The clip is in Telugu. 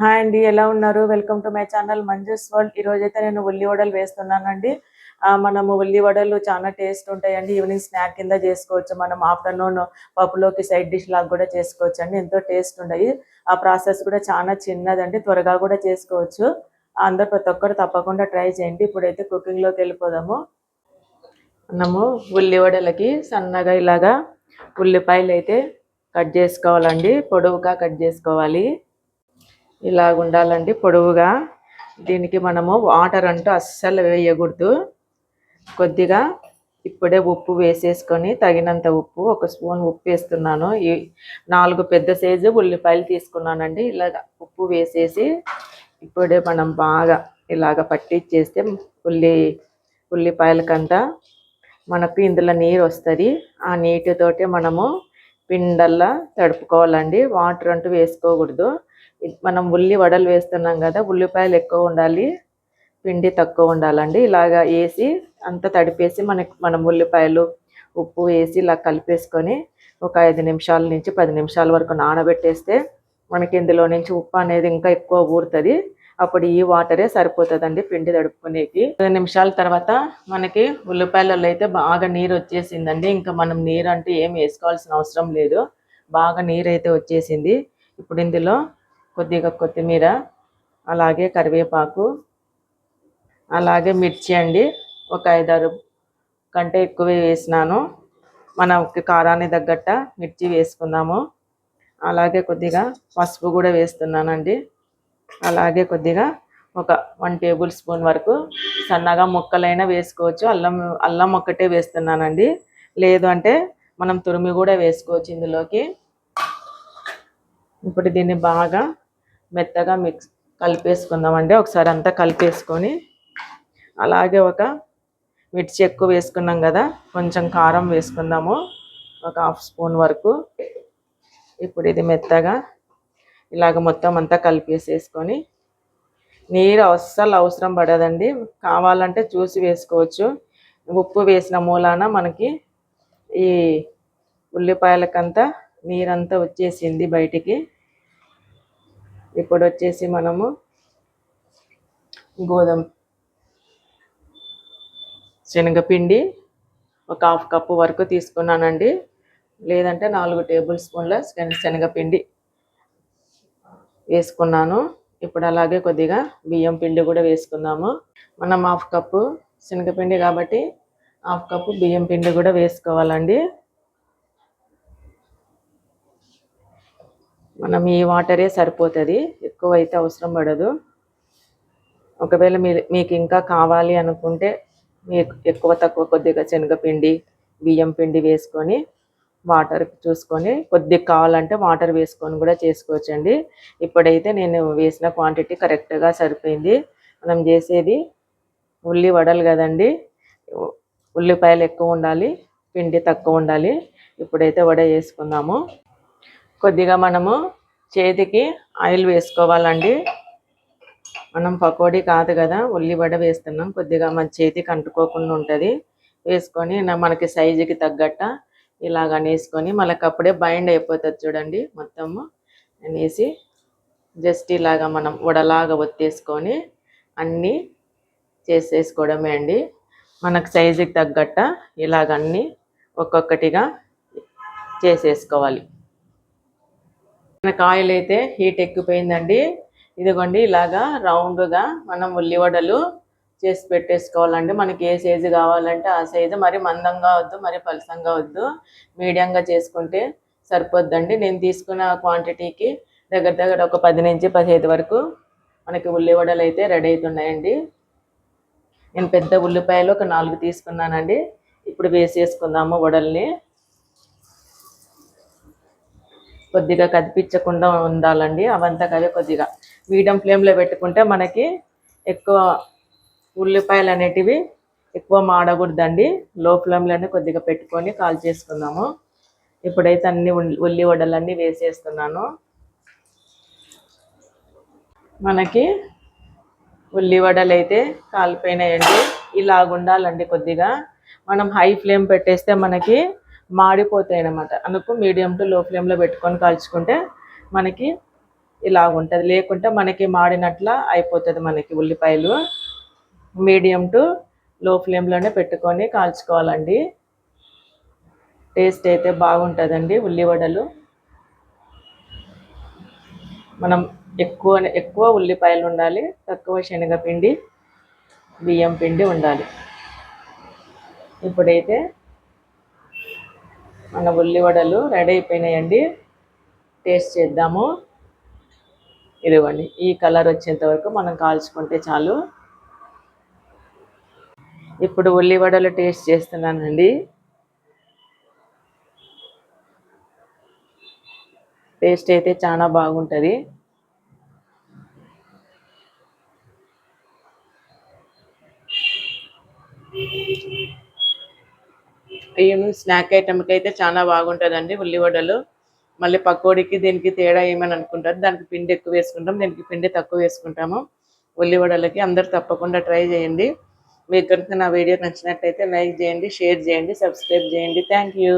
హాయ్ అండి ఎలా ఉన్నారు? Welcome to my channel Manju's world. ఈ అయితే నేను ఉల్లి వడలు వేస్తున్నానండి. మనము ఉల్లి వడలు చాలా టేస్ట్ ఉంటాయండి. ఈవినింగ్ స్నాక్ కింద చేసుకోవచ్చు. మనం ఆఫ్టర్నూన్ పప్పులోకి సైడ్ డిష్ లాగా కూడా చేసుకోవచ్చు అండి ఎంతో టేస్ట్ ఉంటాయి. ఆ ప్రాసెస్ కూడా చాలా చిన్నదండి. త్వరగా కూడా చేసుకోవచ్చు. అందరు ప్రతి ఒక్కరు తప్పకుండా ట్రై చేయండి. ఇప్పుడైతే కుకింగ్లోకి వెళ్ళిపోదాము. మనము ఉల్లి వడలకి సన్నగా ఇలాగా ఉల్లిపాయలు అయితే కట్ చేసుకోవాలండి. పొడవుగా కట్ చేసుకోవాలి. ఇలాగ ఉండాలండి పొడవుగా. దీనికి మనము వాటర్ అంటూ అస్సలు వేయకూడదు. కొద్దిగా ఇప్పుడే ఉప్పు వేసేసుకొని తగినంత ఉప్పు ఒక స్పూన్ ఉప్పు వేస్తున్నాను. ఈ నాలుగు పెద్ద సైజు ఉల్లిపాయలు తీసుకున్నానండి. ఇలాగ ఉప్పు వేసేసి ఇప్పుడే మనం బాగా ఇలాగ పట్టించేస్తే ఉల్లి ఉల్లిపాయలకంతా మనకు ఇందులో నీరు వస్తుంది. ఆ నీటితోటి మనము పిండల్లా తడుపుకోవాలండి. వాటర్ అంటూ వేసుకోకూడదు. మనం ఉల్లి వడలు వేస్తున్నాం కదా ఉల్లిపాయలు ఎక్కువ ఉండాలి పిండి తక్కువ ఉండాలండి. ఇలాగా వేసి అంతా తడిపేసి మనకి మనం ఉల్లిపాయలు ఉప్పు వేసి ఇలా కలిపేసుకొని ఒక ఐదు నిమిషాల నుంచి పది నిమిషాల వరకు నానబెట్టేస్తే మనకి ఇందులో నుంచి ఉప్పు అనేది ఇంకా ఎక్కువ ఊరుతుంది. అప్పుడు ఈ వాటరే సరిపోతుందండి పిండి తడుపుకునేకి. పది నిమిషాల తర్వాత మనకి ఉల్లిపాయలలో అయితే బాగా నీరు వచ్చేసిందండి. ఇంకా మనం నీరు అంటే ఏం వేసుకోవాల్సిన అవసరం లేదు. బాగా నీరు అయితే వచ్చేసింది. ఇప్పుడు ఇందులో కొద్దిగా కొత్తిమీర అలాగే కరివేపాకు అలాగే మిర్చి అండి. ఒక ఐదారు కంటే ఎక్కువ వేసినాను. మనకి కారాన్ని తగ్గట్ట మిర్చి వేసుకుందాము. అలాగే కొద్దిగా పసుపు కూడా వేస్తున్నానండి. అలాగే కొద్దిగా ఒక వన్ టేబుల్ స్పూన్ వరకు సన్నగా ముక్కలైనా వేసుకోవచ్చు. అల్లం అల్లం ఒక్కటే వేస్తున్నానండి. లేదు అంటే మనం తురిమి కూడా వేసుకోవచ్చు ఇందులోకి. ఇప్పుడు దీన్ని బాగా మెత్తగా మిక్స్ కలిపేసుకుందామండి ఒకసారి అంతా కలిపేసుకొని అలాగే ఒక మిర్చి ఎక్కువ వేసుకున్నాం కదా కొంచెం కారం వేసుకుందాము ఒక హాఫ్ స్పూన్ వరకు. ఇప్పుడు ఇది మెత్తగా ఇలాగ మొత్తం అంతా కలిపేసేసుకొని నీరు అస్సలు అవసరం పడదండి. కావాలంటే చూసి వేసుకోవచ్చు. ఉప్పు వేసిన మూలాన మనకి ఈ ఉల్లిపాయలకంతా నీరంతా వచ్చేసింది బయటికి. ఇప్పుడు వచ్చేసి మనము గోధుమ శనగపిండి ఒక హాఫ్ కప్పు వరకు తీసుకున్నానండి. లేదంటే నాలుగు టేబుల్ స్పూన్ల శనగపిండి వేసుకున్నాను. ఇప్పుడు అలాగే కొద్దిగా బియ్యం పిండి కూడా వేసుకుందాము. మనం హాఫ్ కప్పు శనగపిండి కాబట్టి హాఫ్ కప్పు బియ్యం పిండి కూడా వేసుకోవాలండి. మనం ఈ వాటరే సరిపోతుంది. ఎక్కువ అయితే అవసరం పడదు. ఒకవేళ మీరు మీకు ఇంకా కావాలి అనుకుంటే మీకు ఎక్కువ తక్కువ కొద్దిగా శనగపిండి బియ్యం పిండి వేసుకొని వాటర్ చూసుకొని కొద్దిగా కావాలంటే వాటర్ వేసుకొని కూడా చేసుకోవచ్చండి. ఇప్పుడైతే నేను వేసిన క్వాంటిటీ కరెక్ట్గా సరిపోయింది. మనం చేసేది ఉల్లి వడలు కదండి. ఉల్లిపాయలు ఎక్కువ ఉండాలి పిండి తక్కువ ఉండాలి. ఇప్పుడైతే వడ వేసుకుందాము. కొద్దిగా మనము చేతికి ఆయిల్ వేసుకోవాలండి. మనం పకోడీ కాదు కదా ఉల్లివడ వేస్తున్నాం. కొద్దిగా మన చేతికి అంటుకోకుండా ఉంటుంది. వేసుకొని మనకి సైజుకి తగ్గట్ట ఇలాగ అనేసుకొని మనకు అప్పుడే బైండ్ అయిపోతుంది చూడండి మొత్తము. అనేసి జస్ట్ ఇలాగా మనం వడలాగా ఒత్తేసుకొని అన్నీ చేసేసుకోవడమే అండి. మనకు సైజుకి తగ్గట్ట ఇలాగన్నీ ఒక్కొక్కటిగా చేసేసుకోవాలి. మనకు ఆయిల్ అయితే హీట్ ఎక్కిపోయిందండి ఇదిగోండి ఇలాగా రౌండ్గా మనం ఉల్లివడలు చేసి పెట్టేసుకోవాలండి. మనకి ఏ సైజు కావాలంటే ఆ సైజు మరి మందంగా వద్దు మరి పలసంగా వద్దు. మీడియంగా చేసుకుంటే సరిపోద్దండి. నేను తీసుకున్న క్వాంటిటీకి దగ్గర దగ్గర ఒక పది నుంచి పదిహేను వరకు మనకి ఉల్లివడలు అయితే రెడీ అవుతున్నాయండి. నేను పెద్ద ఉల్లిపాయలు ఒక నాలుగు తీసుకున్నానండి. ఇప్పుడు వేసేసుకుందాము వడల్ని. కొద్దిగా కదిపించకుండా ఉండాలండి. అవంతా కదే కొద్దిగా మీడియం ఫ్లేమ్లో పెట్టుకుంటే మనకి ఎక్కువ ఉల్లిపాయలు అనేటివి ఎక్కువ మాడకూడదండి. లో ఫ్లేమ్లోనే కొద్దిగా పెట్టుకొని కాల్ చేసుకుందాము. ఇప్పుడైతే అన్ని ఉల్లి వడలన్నీ వేసేస్తున్నాను. మనకి ఉల్లివడలు అయితే కాలిపోయినాయండి. ఇలాగుండాలండి కొద్దిగా. మనం హై ఫ్లేమ్ పెట్టేస్తే మనకి మాడిపోతాయి అన్నమాట. అందుకు మీడియం టు లో ఫ్లేమ్లో పెట్టుకొని కాల్చుకుంటే మనకి ఇలా ఉంటుంది లేకుంటే మనకి మాడినట్ల అయిపోతుంది మనకి ఉల్లిపాయలు. మీడియం టు లో ఫ్లేమ్లోనే పెట్టుకొని కాల్చుకోవాలండి. టేస్ట్ అయితే బాగుంటుందండి ఉల్లివడలు. మనం ఎక్కువ ఎక్కువ ఉల్లిపాయలు ఉండాలి తక్కువ శనగపిండి బియ్యం పిండి ఉండాలి. ఇప్పుడైతే మన ఉల్లివడలు రెడీ అయిపోయినాయండి. టేస్ట్ చేద్దాము. ఇదిగోండి ఈ కలర్ వచ్చేంత వరకు మనం కాల్చుకుంటే చాలు. ఇప్పుడు ఉల్లివడలు టేస్ట్ చేస్తున్నానండి. టేస్ట్ అయితే చాలా బాగుంటుంది. ఈవినింగ్ స్నాక్ ఐటమ్కి అయితే చాలా బాగుంటుందండి ఉల్లివడలు మళ్ళీ పకోడీకి దీనికి తేడా ఏమని అనుకుంటారు? దానికి పిండి ఎక్కువ వేసుకుంటాం దీనికి పిండి తక్కువ వేసుకుంటాము. ఉల్లివడలకి అందరు తప్పకుండా ట్రై చేయండి. మీకు కనుక నా వీడియో నచ్చినట్టయితే లైక్ చేయండి షేర్ చేయండి సబ్స్క్రైబ్ చేయండి. Thank you.